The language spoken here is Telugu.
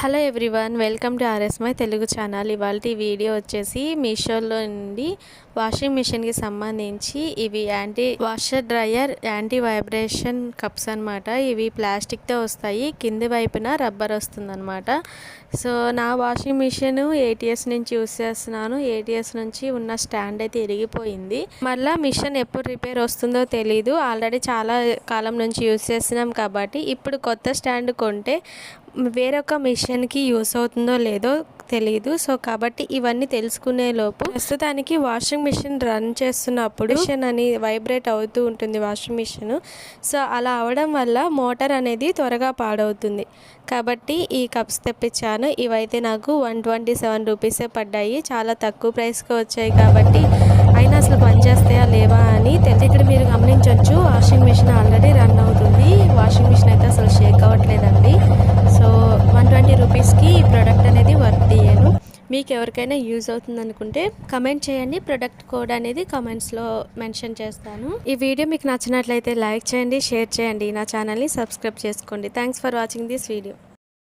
Hello everyone welcome to RS my Telugu channel. ఇవాళ వీడియో వచ్చేసి మీషోలో నుండి వాషింగ్ మిషన్కి సంబంధించి ఇవి anti washer dryer anti vibration cups అనమాట ఇవి ప్లాస్టిక్తో వస్తాయి. కింది వైపున రబ్బర్ వస్తుందన్నమాట. సో నా వాషింగ్ మిషన్ ఏటీఎస్ నుంచి యూస్ చేస్తున్నాను. ఏటీఎస్ నుంచి ఉన్న స్టాండ్ అయితే ఇరిగిపోయింది. మళ్ళీ మిషన్ ఎప్పుడు రిపేర్ వస్తుందో తెలీదు. ఆల్రెడీ చాలా కాలం నుంచి యూస్ చేస్తున్నాం కాబట్టి ఇప్పుడు కొత్త స్టాండ్ కొంటే వేరొక మిషన్కి యూస్ అవుతుందో లేదో తెలియదు సో కాబట్టి ఇవన్నీ తెలుసుకునే లోపు ప్రస్తుతానికి వాషింగ్ మిషన్ రన్ చేస్తున్నప్పుడు మిషన్ అని వైబ్రేట్ అవుతూ ఉంటుంది వాషింగ్ మిషన్. సో అలా అవడం వల్ల మోటార్ అనేది త్వరగా పాడవుతుంది. కాబట్టి ఈ కప్స్ తెప్పించాను. ఇవైతే నాకు వన్ ట్వంటీ సెవెన్ రూపీసే పడ్డాయి. చాలా తక్కువ ప్రైస్కి వచ్చాయి కాబట్టి అయినా అసలు పనిచేస్తాయా లేవా అని తెలిసి ఇక్కడ మీరు గమనించవచ్చు వాషింగ్ మిషన్ ఆల్రెడీ రన్ అవుతుంది వాషింగ్ మిషన్ అయితే అసలు షేక్ అవ్వట్లేదండి సో వన్ ట్వంటీ రూపీస్కి ఈ ప్రోడక్ట్ అనేది వర్త్ చేయను మీకు ఎవరికైనా యూజ్ అవుతుంది అనుకుంటే కమెంట్ చేయండి. ప్రొడక్ట్ కోడ్ అనేది కమెంట్స్లో మెన్షన్ చేస్తాను. ఈ వీడియో మీకు నచ్చినట్లయితే లైక్ చేయండి షేర్ చేయండి. నా ఛానల్ని సబ్స్క్రైబ్ చేసుకోండి. Thanks for watching this video.